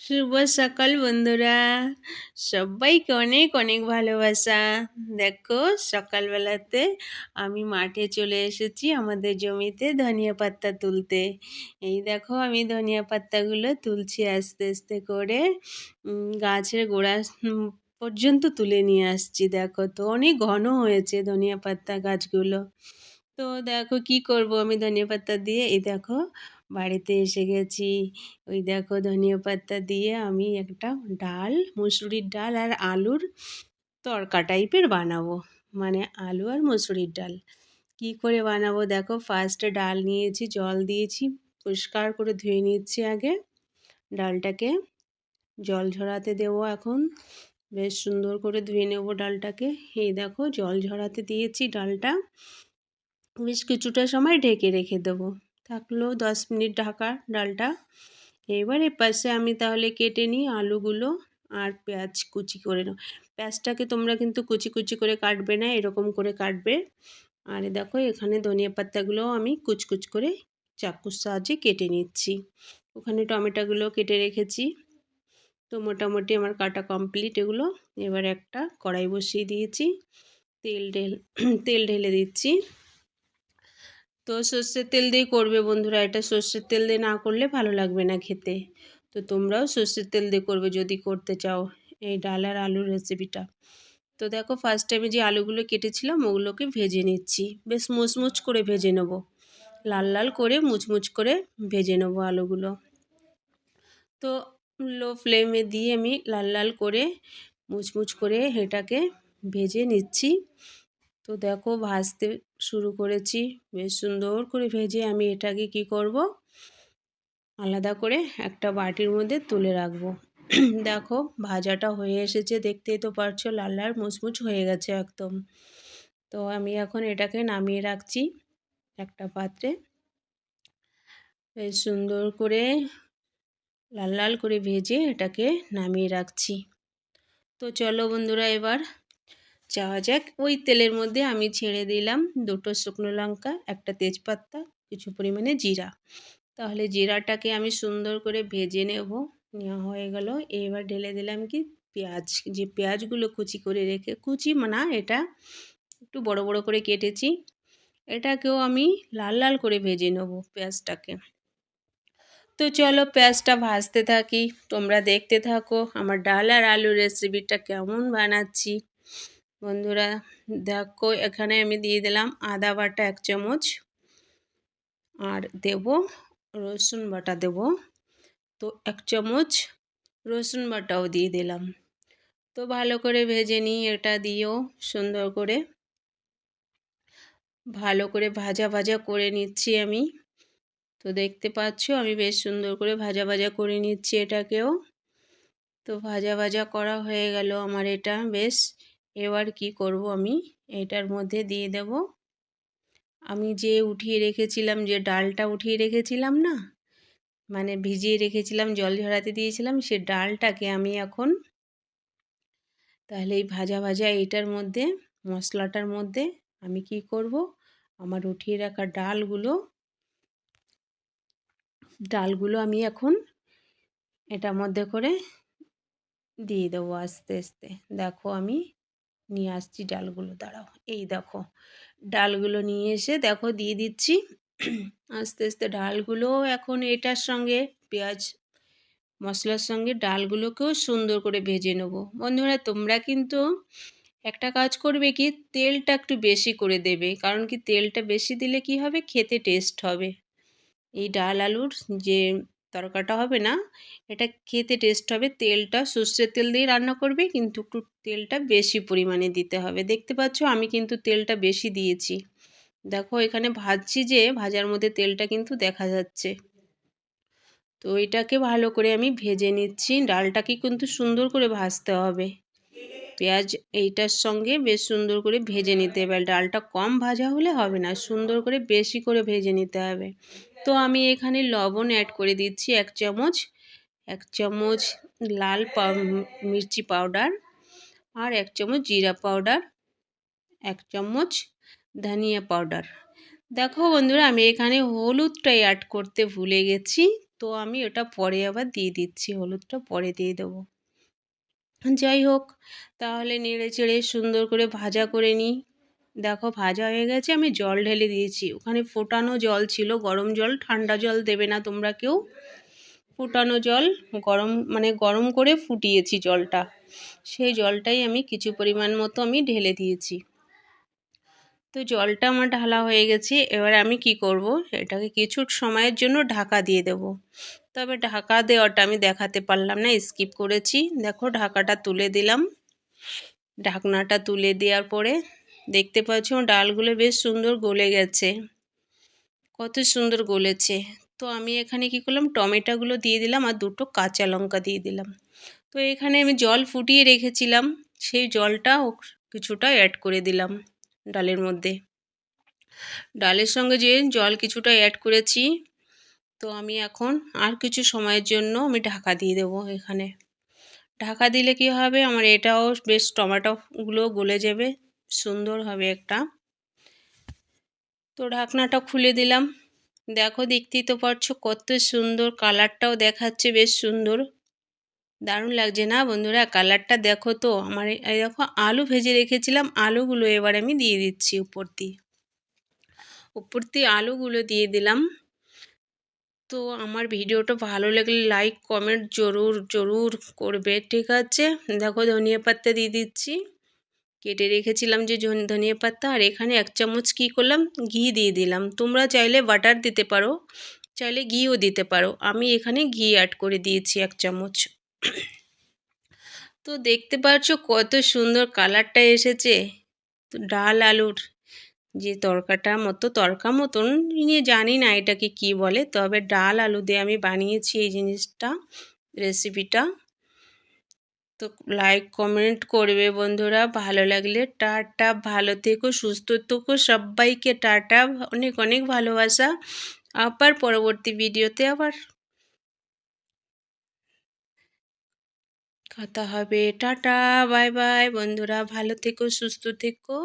শুভ সকাল, বন্ধুরা। সবাইকে অনেক অনেক ভালোবাসা। দেখো, সকালবেলাতে আমি মাঠে চলে এসেছি আমাদের জমিতে ধনিয়া পাত্তা তুলতে। এই দেখো, আমি ধনিয়া পাত্তাগুলো তুলছি আস্তে আস্তে করে। গাছের গোড়া পর্যন্ত তুলে নিয়ে আসছি, দেখো তো। অনেক ঘন হয়েছে ধনিয়া পাত্তা গাছগুলো। তো দেখো কি করব আমি ধনিয়া পাত্তা দিয়ে, এই দেখো বাড়িতে এসে গেছি। ওই দেখো ধনিয়া পাত্তা দিয়ে আমি একটা ডাল, মুসুরির ডাল আর আলুর তরকা টাইপের বানাবো। মানে আলু আর মুসুরির ডাল। কি করে বানাবো দেখো? ফার্স্টে ডাল নিয়েছি, জল দিয়েছি, পরিষ্কার করে ধুয়ে নিচ্ছি আগে। ডালটাকে জল ঝরাতে দেবো এখন। বেশ সুন্দর করে ধুয়ে নেব ডালটাকে। এই দেখো জল ঝরাতে দিয়েছি ডালটা। বেশ কিছুটা সময় ঢেকে রেখে দেবো। থাকল দশ মিনিট ঢাকা ডালটা। এবার এর পাশে আমি তাহলে কেটে নিই আলুগুলো আর পেঁয়াজ কুচি করে নাও পেঁয়াজটাকে তোমরা কিন্তু কুচি কুচি করে কাটবে না, এরকম করে কাটবে। আর দেখো এখানে ধনিয়া পাতাগুলোও আমি কুচকুচ করে চাকুর সাহায্যে কেটে নিচ্ছি। ওখানে টমেটোগুলো কেটে রেখেছি। তো মোটামুটি আমার কাটা কমপ্লিট এগুলো। এবার একটা কড়াই বসিয়ে দিয়েছি। তেল ঢেল, তেল ঢেলে দিচ্ছি। তো সর্ষের তেল দিয়ে করবে বন্ধুরা। এটা সর্ষের তেল দিয়ে না করলে ভালো লাগবে না খেতে। তো তোমরাও সর্ষের তেল দিয়ে করবে যদি করতে চাও এই ডাল আর আলুর রেসিপিটা তো দেখো ফার্স্ট টাইমে যে আলুগুলো কেটেছিলাম, ওগুলোকে ভেজে নিচ্ছি। বেশ মুচমুচ করে ভেজে নেব। লাল লাল করে মুচমুচ করে ভেজে নেব আলুগুলো। তো লো ফ্লেমে দিয়ে আমি লাল লাল করে মুচমুচ করে এটাকে ভেজে নিচ্ছি। তো দেখো ভাজতে শুরু করেছি। বেশ সুন্দর করে ভেজে আমি এটাকে কি করব? আলাদা করে একটা বাটির মধ্যে তুলে রাখব। দেখো ভাজাটা হয়ে এসেছে, দেখতেই তো পারছ লাল লাল মুচমুচ হয়ে গেছে একদম। তো আমি এখন এটাকে নামিয়ে রাখছি একটা পাত্রে। বেশ সুন্দর করে লাল লাল করে ভেজে এটাকে নামিয়ে রাখছি। তো চলো বন্ধুরা এবার যাওয়া যাক। ওই তেলের মধ্যে আমি ছেড়ে দিলাম দুটো শুকনো লঙ্কা, একটা তেজপাতা, কিছু পরিমাণে জিরা। তাহলে জিরাটাকে আমি সুন্দর করে ভেজে নেব। নেওয়া হয়ে গেল। এবার ঢেলে দিলাম কি পেঁয়াজ। যে পেঁয়াজগুলো কুচি করে রেখে, কুচি না, এটা একটু বড় বড় করে কেটেছি, এটাকেও আমি লাল লাল করে ভেজে নেব পেঁয়াজটাকে। তো চলো পেঁয়াজটা ভাজতে থাকি। তোমরা দেখতে থাকো। আমার ডাল আর আলুর রেসিপিটা কেমন বানাচ্ছি। বন্ধুরা, দেখো, এখানে আমি দিয়ে দিলাম আদা বাটা এক চামচ আর দেব রসুন বাটা দেব। তো এক চামচ রসুন বাটাও দিয়ে দিলাম। তো ভালো করে ভেজে নিই এটা দিয়েও সুন্দর করে ভালো করে ভাজা ভাজা করে নিচ্ছি আমি। তো দেখতে পাচ্ছ, আমি বেশ সুন্দর করে ভাজা ভাজা করে নিচ্ছি এটাকেও। তো ভাজা ভাজা করা হয়ে গেল আমার এটা, বেশ। এবার কি করব আমি? এটার মধ্যে দিয়ে দেব। আমি যে উঠিয়ে রেখেছিলাম, যে ডালটা উঠিয়ে রেখেছিলাম না? মানে ভিজিয়ে রেখেছিলাম, জল ঝরাতে দিয়েছিলাম, সে ডালটাকে আমি এখন তাহলে এই ভাজা ভাজা এইটার মধ্যে, মশলাটার মধ্যে আমি কি করব? আমার উঠিয়ে রাখা ডালগুলো ডালগুলো আমি এখন এটার মধ্যে করে দিয়ে দেবো আস্তে আস্তে। দেখো আমি নিয়ে আসছি ডালগুলো, দাঁড়াও। এই দেখো, ডালগুলো নিয়ে এসে দেখো দিয়ে দিচ্ছি। আস্তে আস্তে ডালগুলো এখন এটার সঙ্গে পেঁয়াজ মশলার সঙ্গে ডালগুলোকেও সুন্দর করে ভেজে নেব। বন্ধুরা, তোমরা কিন্তু একটা কাজ করবে কি, তেলটা একটু বেশি করে দেবে। কারণ কি, তেলটা বেশি দিলে কি হবে? খেতে টেস্ট হবে। এই ডাল আলুর যে তরকাটা হবে না। এটা খেতে টেস্ট হবে। তেলটা সর্ষের তেল দিয়ে রান্না করবে কিন্তু একটু তেলটা বেশি পরিমাণে দিতে হবে। দেখতে পাচ্ছ আমি কিন্তু তেলটা বেশি দিয়েছি। দেখো এখানে ভাজছি যে, ভাজার মধ্যে তেলটা কিন্তু দেখা যাচ্ছে। তো এটাকে ভালো করে আমি ভেজে নিচ্ছি। ডালটাকে কিন্তু সুন্দর করে ভাজতে হবে। পেঁয়াজ এইটার সঙ্গে বেশ সুন্দর করে ভেজে নিতে হবে ডালটা কম ভাজা হলে হবে না, সুন্দর করে বেশি করে ভেজে নিতে হবে। তো আমি এখানে লবণ অ্যাড করে দিচ্ছি এক চামচ এক চামচ লাল মির্চি পাউডার আর এক চামচ জিরা পাউডার এক চামচ ধনিয়া পাউডার দেখো বন্ধুরা, আমি এখানে হলুদটা অ্যাড করতে ভুলে গেছি, তো আমি ওটা পরে আবার দিয়ে দিচ্ছি, হলুদটা পরে দিয়ে দেবো। যাই হোক, তাহলে নেড়ে চেড়ে সুন্দর করে ভাজা করে নিই। দেখো ভাজা হয়ে গেছে, আমি জল ঢেলে দিয়েছি। ওখানে ফোটানো জল ছিল, গরম জল, ঠান্ডা জল দেবে না তোমরা কেউ। ফুটানো জল, গরম মানে গরম করে ফুটিয়েছি জলটা। সেই জলটাই আমি কিছু পরিমাণ মতো আমি ঢেলে দিয়েছি। তো জলটা আমার ঢালা হয়ে গেছে, এবার আমি কি করব? এটাকে কিছু সময়ের জন্য ঢাকা দিয়ে দেব। তবে ঢাকা দেওয়াটা আমি দেখাতে পারলাম না স্কিপ করেছি। দেখো ঢাকাটা তুলে দিলাম। ঢাকনাটা তুলে দেওয়ার পরে দেখতে পাচ্ছ ডালগুলো বেশ সুন্দর গলে গেছে। কত সুন্দর গলেছে। তো আমি এখানে কি করলাম, টমেটোগুলো দিয়ে দিলাম আর দুটো কাঁচা লঙ্কা দিয়ে দিলাম। তো এখানে আমি জল ফুটিয়ে রেখেছিলাম, সেই জলটা কিছুটা অ্যাড করে দিলাম ডালের মধ্যে। ডালের সঙ্গে যে জল কিছুটা অ্যাড করেছি তো আমি এখন আর কিছু সময়ের জন্য আমি ঢাকা দিয়ে দেবো এখানে। ঢাকা দিলে কি হবে? আমার এটাও বেশ টমেটোগুলো গলে যাবে, সুন্দর হবে একটা। তো ঢাকনাটা খুলে দিলাম। দেখো, দেখতেই তো পারছ কত সুন্দর কালারটাও দেখাচ্ছে, বেশ সুন্দর। দারুণ লাগছে না বন্ধুরা? কালারটা দেখো তো, আমার এই দেখো, আলু ভেজে রেখেছিলাম, আলুগুলো এবার আমি দিয়ে দিচ্ছি উপর দিয়ে। উপর দিয়ে আলুগুলো দিয়ে দিলাম। তো আমার ভিডিওটা ভালো লাগলে লাইক কমেন্ট জরুর জরুর করবে, ঠিক আছে? দেখো ধনিয়া পাত্তা দিয়ে দিচ্ছি। কেটে রেখেছিলাম যে ধনিয়া পাত্তা আর এখানে এক চামচ কী করলাম? ঘি দিয়ে দিলাম। তোমরা চাইলে বাটার দিতে পারো, চাইলে ঘিও দিতে পারো। আমি এখানে ঘি অ্যাড করে দিয়েছি এক চামচ। তো দেখতে পাচ্ছ কত সুন্দর কালারটা এসেছে। তো ডাল, আলুর যে তরকাটা মতো, তরকা মতন নিয়ে জানি না এটাকে কি বলে, তবে ডাল আলু দিয়ে আমি বানিয়েছি এই জিনিসটা রেসিপিটা তো লাইক কমেন্ট করবে বন্ধুরা, ভালো লাগলে টাটা, ভালো থেকো, সুস্থ থেকো, সবাইকে টাটা, অনেক অনেক ভালোবাসা, আবার পরবর্তী ভিডিওতে আবার কথা হবে। টাটা বাই বাই বন্ধুরা, ভালো থেকো, সুস্থ থেকো।